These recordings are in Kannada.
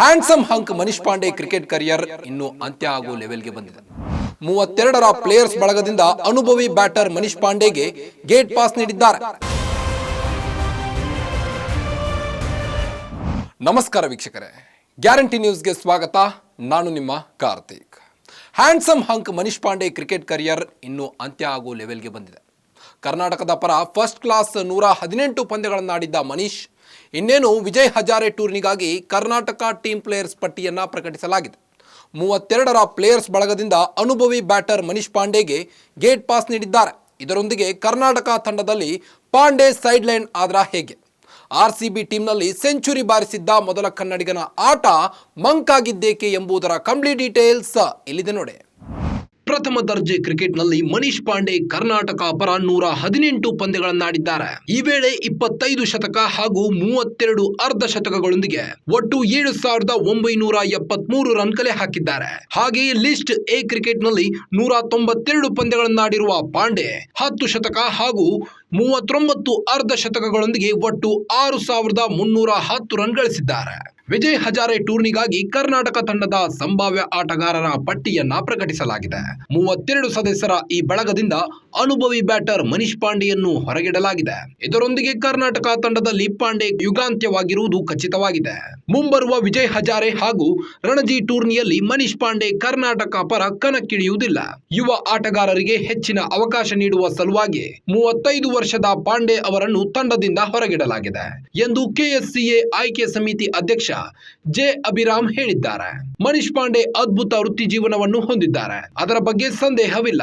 Handsome hunk Manish Pandey cricket career ಇನ್ನು ಅಂತ್ಯ ಆಗುವ ಲೆವೆಲ್ಗೆ ಬಂದಿದೆ. ಮೂವತ್ತೆರಡರ ಪ್ಲೇಯರ್ಸ್ ಬಳಗದಿಂದ ಅನುಭವಿ ಬ್ಯಾಟರ್ ಮನೀಶ್ ಪಾಂಡೆಗೆ ಗೇಟ್ ಪಾಸ್ ನೀಡಿದ್ದಾರೆ. ನಮಸ್ಕಾರ ವೀಕ್ಷಕರೇ. ಗ್ಯಾರಂಟಿ ನ್ಯೂಸ್ಗೆ ಸ್ವಾಗತ. ನಾನು ನಿಮ್ಮ Karthik. Handsome hunk Manish Pandey cricket career ಇನ್ನು ಅಂತ್ಯ ಆಗುವ ಲೆವೆಲ್ಗೆ ಬಂದಿದೆ. ಕರ್ನಾಟಕದ ಪರ ಫಸ್ಟ್ ಕ್ಲಾಸ್ ನೂರ ಹದಿನೆಂಟು ಪಂದ್ಯಗಳನ್ನಾಡಿದ್ದ ಮನೀಶ್, ಇನ್ನೇನು ವಿಜಯ್ ಹಜಾರೆ ಟೂರ್ನಿಗಾಗಿ ಕರ್ನಾಟಕ ಟೀಮ್ ಪ್ಲೇಯರ್ಸ್ ಪಟ್ಟಿಯನ್ನು ಪ್ರಕಟಿಸಲಾಗಿದೆ. ಮೂವತ್ತೆರಡರ ಪ್ಲೇಯರ್ಸ್ ಬಳಗದಿಂದ ಅನುಭವಿ ಬ್ಯಾಟರ್ ಮನೀಶ್ ಪಾಂಡೆಗೆ ಗೇಟ್ ಪಾಸ್ ನೀಡಿದ್ದಾರೆ. ಇದರೊಂದಿಗೆ ಕರ್ನಾಟಕ ತಂಡದಲ್ಲಿ ಪಾಂಡೆ ಸೈಡ್ ಲೈನ್ ಆದ್ರ ಹೇಗೆ? ಆರ್ ಸಿ ಬಿ ಟೀಮ್ನಲ್ಲಿ ಸೆಂಚುರಿ ಬಾರಿಸಿದ್ದ ಮೊದಲ ಕನ್ನಡಿಗನ ಆಟ ಮಂಕಾಗಿದ್ದೇಕೆ ಎಂಬುದರ ಕಂಪ್ಲೀಟ್ ಡೀಟೇಲ್ಸ್ ಇಲ್ಲಿದೆ ನೋಡಿ. ಪ್ರಥಮ ದರ್ಜೆ ಕ್ರಿಕೆಟ್ನಲ್ಲಿ ಮನೀಶ್ ಪಾಂಡೆ ಕರ್ನಾಟಕ ಪರ ನೂರ ಹದಿನೆಂಟು ಪಂದ್ಯಗಳನ್ನಾಡಿದ್ದಾರೆ. ಈ ವೇಳೆ ಇಪ್ಪತ್ತೈದು ಶತಕ ಹಾಗೂ ಮೂವತ್ತೆರಡು ಅರ್ಧ ಶತಕಗಳೊಂದಿಗೆ ಒಟ್ಟು ಏಳು ಸಾವಿರದ ಒಂಬೈನೂರ ಎಪ್ಪತ್ಮೂರು ರನ್ ಕಲೆ ಹಾಕಿದ್ದಾರೆ. ಹಾಗೆಯೇ ಲಿಸ್ಟ್ ಎ ಕ್ರಿಕೆಟ್ನಲ್ಲಿ ನೂರ ತೊಂಬತ್ತೆರಡು ಪಂದ್ಯಗಳನ್ನಾಡಿರುವ ಪಾಂಡೆ ಹತ್ತು ಶತಕ ಹಾಗೂ ಮೂವತ್ತೊಂಬತ್ತು ಅರ್ಧ ಶತಕಗಳೊಂದಿಗೆ ಒಟ್ಟು ಆರು ಸಾವಿರದ ಮುನ್ನೂರ ಹತ್ತು ರನ್ ಗಳಿಸಿದ್ದಾರೆ. ವಿಜಯ್ ಹಜಾರೆ ಟೂರ್ನಿಗಾಗಿ ಕರ್ನಾಟಕ ತಂಡದ ಸಂಭಾವ್ಯ ಆಟಗಾರರ ಪಟ್ಟಿಯನ್ನ ಪ್ರಕಟಿಸಲಾಗಿದೆ. ಮೂವತ್ತೆರಡು ಸದಸ್ಯರ ಈ ಬಳಗದಿಂದ ಅನುಭವಿ ಬ್ಯಾಟರ್ ಮನೀಶ್ ಪಾಂಡೆಯನ್ನು ಹೊರಗಿಡಲಾಗಿದೆ. ಇದರೊಂದಿಗೆ ಕರ್ನಾಟಕ ತಂಡದಲ್ಲಿ ಪಾಂಡೆ ಯುಗಾಂತ್ಯವಾಗಿರುವುದು ಖಚಿತವಾಗಿದೆ. ಮುಂಬರುವ ವಿಜಯ್ ಹಜಾರೆ ಹಾಗೂ ರಣಜಿ ಟೂರ್ನಿಯಲ್ಲಿ ಮನೀಶ್ ಪಾಂಡೆ ಕರ್ನಾಟಕ ಪರ ಕಣಕ್ಕಿಳಿಯುವುದಿಲ್ಲ. ಯುವ ಆಟಗಾರರಿಗೆ ಹೆಚ್ಚಿನ ಅವಕಾಶ ನೀಡುವ ಸಲುವಾಗಿ ಮೂವತ್ತೈದು ವರ್ಷದ ಪಾಂಡೆ ಅವರನ್ನು ತಂಡದಿಂದ ಹೊರಗಿಡಲಾಗಿದೆ ಎಂದು ಕೆಎಸ್ಸಿಎ ಆಯ್ಕೆ ಸಮಿತಿ ಅಧ್ಯಕ್ಷ ಜೆ ಅಭಿರಾಮ್ ಹೇಳಿದ್ದಾರೆ. ಮನೀಶ್ ಪಾಂಡೆ ಅದ್ಭುತ ವೃತ್ತಿ ಜೀವನವನ್ನು ಹೊಂದಿದ್ದಾರೆ. ಅದರ ಬಗ್ಗೆ ಸಂದೇಹವಿಲ್ಲ.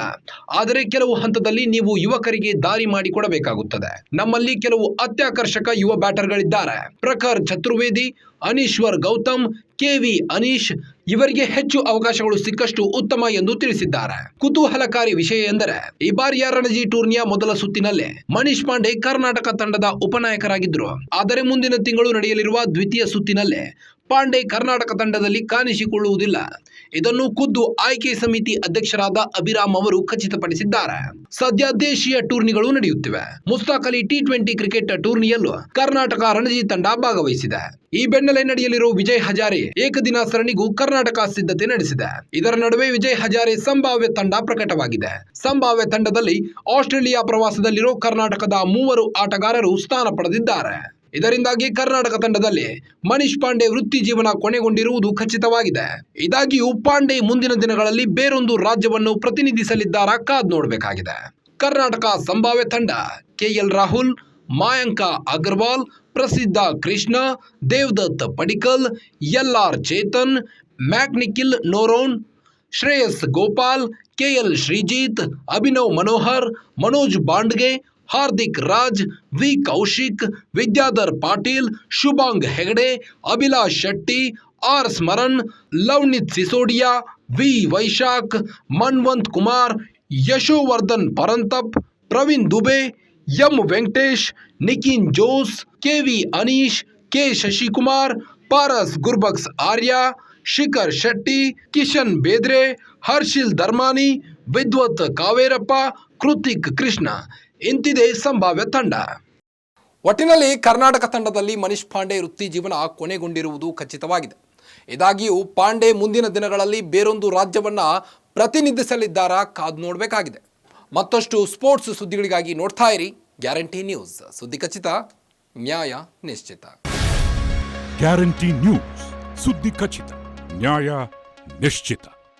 ಆದರೆ ಕೆಲವು ಹಂತದಲ್ಲಿ ನೀವು ಯುವಕರಿಗೆ ದಾರಿ ಮಾಡಿಕೊಡಬೇಕಾಗುತ್ತದೆ ನಮ್ಮಲ್ಲಿ ಕೆಲವು ಅತ್ಯಾಕರ್ಷಕ ಯುವ ಬ್ಯಾಟರ್ಗಳಿದ್ದಾರೆ. ಪ್ರಖರ್ ಚತುರ್ವೇದಿ ಅನೀಶ್ವರ್ ಗೌತಮ್, ಕೆವಿ ಅನೀಶ್ ಇವರಿಗೆ ಹೆಚ್ಚು ಅವಕಾಶಗಳು ಸಿಕ್ಕಷ್ಟು ಉತ್ತಮ ಎಂದು ತಿಳಿಸಿದ್ದಾರೆ. ಕುತೂಹಲಕಾರಿ ವಿಷಯ ಎಂದರೆ, ಈ ಬಾರಿಯ ರಣಜಿ ಟೂರ್ನಿಯ ಮೊದಲ ಸುತ್ತಿನಲ್ಲೇ ಮನೀಶ್ ಪಾಂಡೆ ಕರ್ನಾಟಕ ತಂಡದ ಉಪನಾಯಕರಾಗಿದ್ದರು. ಆದರೆ ಮುಂದಿನ ತಿಂಗಳು ನಡೆಯಲಿರುವ ದ್ವಿತೀಯ ಸುತ್ತಿನಲ್ಲೇ ಪಾಂಡೆ ಕರ್ನಾಟಕ ತಂಡದಲ್ಲಿ ಕಾಣಿಸಿಕೊಳ್ಳುವುದಿಲ್ಲ. ಇದನ್ನು ಖುದ್ದು ಆಯ್ಕೆ ಸಮಿತಿ ಅಧ್ಯಕ್ಷರಾದ ಅಭಿರಾಮ್ ಅವರು ಖಚಿತಪಡಿಸಿದ್ದಾರೆ. ಸದ್ಯ ದೇಶೀಯ ಟೂರ್ನಿಗಳು ನಡೆಯುತ್ತಿವೆ. Mushtaq Ali T twenty cricket ಟೂರ್ನಿಯಲ್ಲೂ Karnataka Ranji ತಂಡ ಭಾಗವಹಿಸಿದೆ. ಈ ಬೆನ್ನಲ್ಲೇ ನಡೆಯಲಿರುವ ವಿಜಯ್ ಹಜಾರೆ ಏಕದಿನ ಸರಣಿಗೂ ಕರ್ನಾಟಕ ಸಿದ್ಧತೆ ನಡೆಸಿದೆ. ಇದರ ನಡುವೆ ವಿಜಯ್ ಹಜಾರೆ ಸಂಭಾವ್ಯ ತಂಡ ಪ್ರಕಟವಾಗಿದೆ. ಸಂಭಾವ್ಯ ತಂಡದಲ್ಲಿ ಆಸ್ಟ್ರೇಲಿಯಾ ಪ್ರವಾಸದಲ್ಲಿರೋ ಕರ್ನಾಟಕದ ಮೂವರು ಆಟಗಾರರು ಸ್ಥಾನ ಪಡೆದಿದ್ದಾರೆ. ಇದರಿಂದಾಗಿ ಕರ್ನಾಟಕ ತಂಡದಲ್ಲಿ ಮನೀಶ್ ಪಾಂಡೆ ವೃತ್ತಿ ಜೀವನ ಕೊನೆಗೊಂಡಿರುವುದು ಖಚಿತವಾಗಿದೆ. ಇದಾಗಿಯೂ ಪಾಂಡೆ ಮುಂದಿನ ದಿನಗಳಲ್ಲಿ ಬೇರೊಂದು ರಾಜ್ಯವನ್ನು ಪ್ರತಿನಿಧಿಸಲಿದ್ದಾರಾ ಕಾದ್ ನೋಡಬೇಕಾಗಿದೆ. ಕರ್ನಾಟಕ ಸಂಭಾವ್ಯ ತಂಡ KL Rahul, Mayank Agarwal, Prasidh Krishna, Devdutt Padikkal, L R Chethan Macneil Noronha, Shreyas Gopal, K L Srijith, Abhinav Manohar, Manoj Bhandage Hardik Raj, V Koushik, Vidyadhar Patil, Shubhang Hegde, Abhilash Shetty, R Smaran, Luvnith Sisodia, V Vyshak, Manvanth Kumar, Yashovardhan Parantap, Praveen Dubey, M Venkatesh Nikin Jose, K V Aneesh, K Shashikumar, Paras Gurbax Arya, Shikhar Shetty, Kishan Bedare, Harshil Dharmani, Vidwath Kaverappa, Kruthik Krishna. ಇಂತಿದೆ ಸಂಭಾವ್ಯ ತಂಡ. ಒಟ್ಟಿನಲ್ಲಿ ಕರ್ನಾಟಕ ತಂಡದಲ್ಲಿ ಮನೀಶ್ ಪಾಂಡೆ ವೃತ್ತಿ ಜೀವನ ಕೊನೆಗೊಂಡಿರುವುದು ಖಚಿತವಾಗಿದೆ. ಇದಾಗಿಯೂ ಪಾಂಡೆ ಮುಂದಿನ ದಿನಗಳಲ್ಲಿ ಬೇರೊಂದು ರಾಜ್ಯವನ್ನ ಪ್ರತಿನಿಧಿಸಲಿದ್ದಾರಾ ಕಾದು ನೋಡಬೇಕಾಗಿದೆ. ಮತ್ತಷ್ಟು ಸ್ಪೋರ್ಟ್ಸ್ ಸುದ್ದಿಗಳಿಗಾಗಿ ನೋಡ್ತಾ ಇರಿ. Guarantee news. ಸುದ್ದಿ ಖಚಿತ ನ್ಯಾಯ ನಿಶ್ಚಿತ. Guarantee news. ಸುದ್ದಿ ಖಚಿತ ನ್ಯಾಯ ನಿಶ್ಚಿತ.